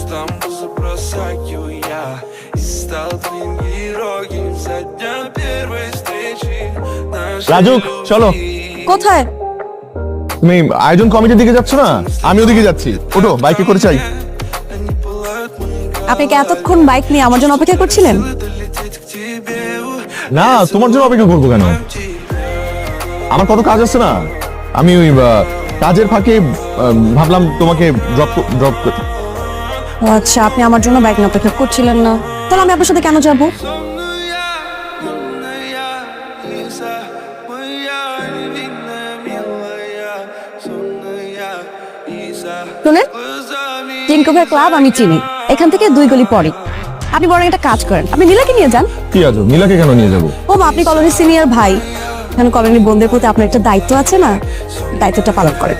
Стамбул бросаю я И стал твоим героем со дня первой встречи Нашей রাজু চলো কোথায় তুমি আয়োজন কমিটির দিকে যাচ্ছ না আমি ওদিকে যাচ্ছি ওঠো বাইকে করে চাই Они пылают мои আপনি কি এতক্ষণ বাইক নিয়ে আমার জন্য অপেক্ষা করছিলেন глаза лететь к тебе না তোমার জন্য অপেক্ষা করবো কেন আমার কত কাজ আছে না আমি ওই আহ, কাজের ফাঁকে আহ, ভাবলাম তোমাকে ড্রপ ড্রপ ও আচ্ছা আপনি আমার জন্য ব্যাগ না অপেক্ষা করছিলেন না। তাহলে আমি আপনার সাথে কেন যাব? শুনেন ভাই ক্লাব আমি চিনি। এখান থেকে দুই গলি পরে। আপনি বরং একটা কাজ করেন। আপনি নীলাকে নিয়ে যান। কি আজব? নীলাকে কেন নিয়ে যাব? ও আপনি কলোনির সিনিয়র ভাই। এখন কলোনির বোনদের প্রতি আপনার একটা দায়িত্ব আছে না? দায়িত্বটা পালন করেন।